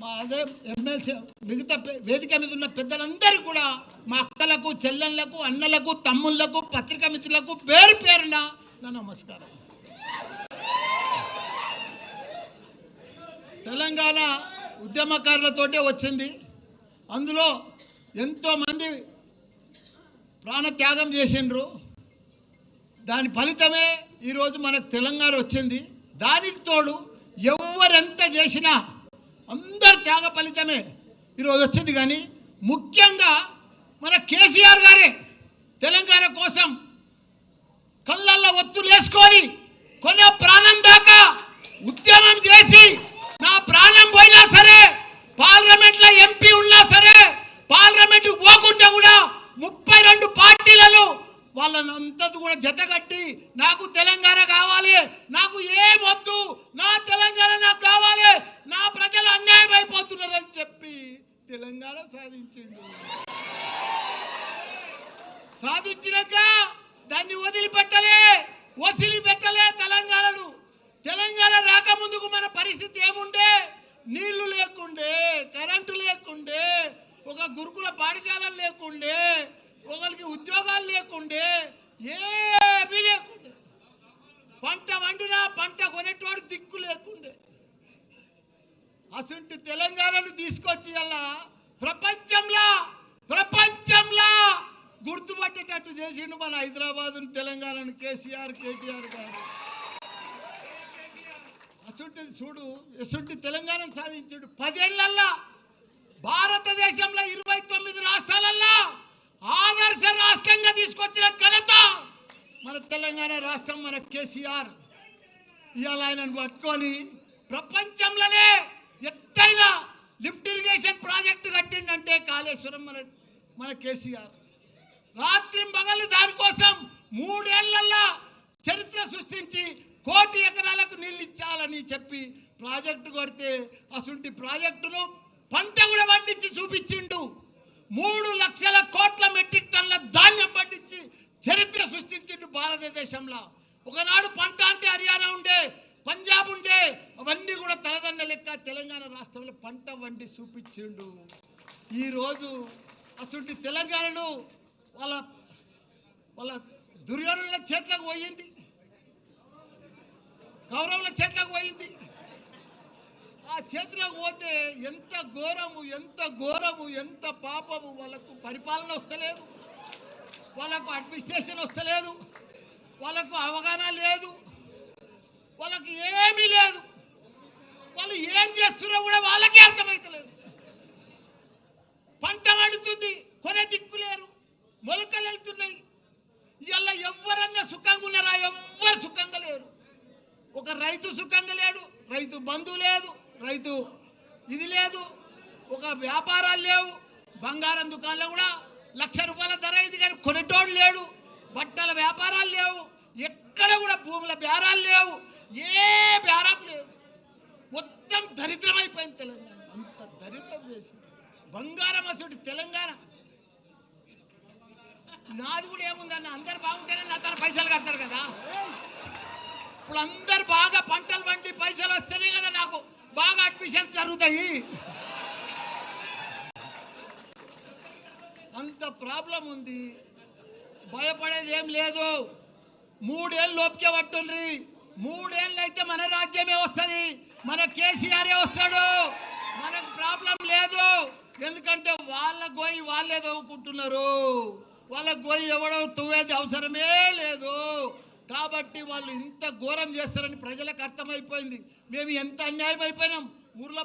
మా అదే ఎమ్మెల్సీ మిగతా వేదిక మీద ఉన్న పెద్దలందరూ కూడా మా అక్కలకు చెల్లెళ్ళకు అన్నలకు తమ్ముళ్ళకు పత్రికా మిత్రులకు పేరు పేరున నా నమస్కారం. తెలంగాణ ఉద్యమకారులతోటే వచ్చింది. అందులో ఎంతోమంది ప్రాణత్యాగం చేసిండ్రు. దాని ఫలితమే ఈరోజు మనకు తెలంగాణ వచ్చింది. దానికి తోడు ఎవరెంత చేసినా అందరు త్యాగ ఫలితమే. ఈరోజు వచ్చింది కానీ ముఖ్యంగా మన కేసీఆర్ గారే తెలంగాణ కోసం కళ్ళల్లో ఒత్తులు వేసుకొని కొన్న ప్రాణం దాకా ఉద్యమం చేసి నా ప్రాణం పోయినా సరే పార్లమెంట్లో ఎంపీ ఉన్నా సరే పార్లమెంట్ పోకుండా కూడా ముప్పై రెండు పార్టీలను వాళ్ళని అంతా కూడా జతగట్టి నాకు తెలంగాణ కావాలి నా ఏం వద్దు నా తెలంగాణ నాకు కావాలి నా ప్రజలు అన్యాయం అయిపోతున్నారని చెప్పి తెలంగాణ సాధించిండు. సాధించినాక దాన్ని వదిలిపెట్టలే వదిలిపెట్టలే తెలంగాణను. తెలంగాణ రాకముందుకు మన పరిస్థితి ఏముండే? నీళ్ళు లేకుండే కరెంటు లేకుండే ఒక గురుకుల పాఠశాలలు లేకుండే ఒకరికి ఉద్యోగాలు లేకుండే ఏమీ లేకుండే. పంట వండినా పంట కొనేటోడు దిక్కు లేకుండే. అసంటి తెలంగాణను తీసుకొచ్చి అలా ప్రపంచంలో ప్రపంచంలో గుర్తుపట్టేటట్టు చేసిండు మన హైదరాబాద్ తెలంగాణను కేసీఆర్ కేటీఆర్ గారు. అసంటి చూడు ఎసుంటి తెలంగాణను సాధించాడు. పదేళ్ళల్లా భారతదేశంలో ఇరవై తొమ్మిది రాష్ట్రాలల్లో ఆదర్శ రాష్ట్రంగా తీసుకొచ్చిన ఘనత మన తెలంగాణ రాష్ట్రం మన కేసీఆర్. ఇవాళ ఆయనను పట్టుకొని ప్రపంచంలోనే కట్టిండంటే కాళేశ్వరం మన మన కేసీఆర్. రాత్రి పగలు దానికోసం మూడేళ్ళలో చరిత్ర సృష్టించి కోటి ఎకరాలకు నీళ్ళు ఇచ్చాలని చెప్పి ప్రాజెక్టు కొడితే అసంటి ప్రాజెక్టును పంట కూడా పండించి చూపించిండు. మూడు లక్షల కోట్ల మెట్రిక్ టన్ల ధాన్యం పండించి చరిత్ర సృష్టించిండు భారతదేశంలో. ఒకనాడు పంట అంటే హర్యానా ఉండే పంజాబ్ ఉండే అవన్నీ కూడా తలదండ లెక్క తెలంగాణ రాష్ట్రంలో పంట వండి చూపించిండు. ఈరోజు అసలు తెలంగాణను వాళ్ళ వాళ్ళ దుర్యోధనుల చేతులకు పోయింది. కౌరవుల చేతులకు పోయింది. ఆ చేతిలోకి పోతే ఎంత ఘోరము ఎంత ఘోరము ఎంత పాపము వాళ్ళకు పరిపాలన వస్తలేదు. వాళ్ళకు అడ్మినిస్ట్రేషన్ వస్తలేదు. వాళ్ళకు అవగాహన లేదు. మాకు ఏమీ లేదు. వాళ్ళు ఏం చేస్తున్నారో కూడా వాళ్ళకే అర్థమవుతలేదు పంట పండుతుంది కొనే దిక్కులేరు మొలకలు వెళ్తున్నాయి. ఇవాళ ఎవరన్నా సుఖంగా ఉన్నారా? ఎవ్వరు సుఖంగా లేరు. ఒక రైతు సుఖంగా లేడు రైతు బంధు లేదు రైతు ఇది లేదు ఒక వ్యాపారాలు లేవు. బంగారం దుకాణంలో కూడా లక్ష రూపాయల ధర ఇది కానీ కొనేటోడు లేడు. బట్టల వ్యాపారాలు లేవు. ఎక్కడ కూడా భూముల బేరాలు లేవు. ఏ బేరం లేదు. మొత్తం దరిద్రమైపోయింది అయిపోయింది తెలంగాణ. అంత దరిద్రం చేసి బంగారం అసలు తెలంగాణ. నాది కూడా ఏముందన్న? అందరు బాగుంటేనే నా తన పైసలు కడతారు కదా. ఇప్పుడు అందరు బాగా పంటలు వండి పైసలు వస్తేనే కదా నాకు బాగా అడ్మిషన్స్ జరుగుతాయి. అంత ప్రాబ్లం ఉంది. భయపడేది ఏం లేదు. మూడేళ్ళు లోపుకే పట్టుండ్రీ. మూడేళ్ళైతే మన రాజ్యమే వస్తుంది మన కేసీఆరే వస్తాడు. మనకు ప్రాబ్లం లేదు. ఎందుకంటే వాళ్ళ గోయి వాళ్ళే తవ్వుకుంటున్నారు. వాళ్ళ గోయి ఎవడో తువ్వేది అవసరమే లేదు. కాబట్టి వాళ్ళు ఇంత ఘోరం చేస్తారని ప్రజలకు అర్థమైపోయింది. మేము ఎంత అన్యాయం అయిపోయినాం? ఊర్లో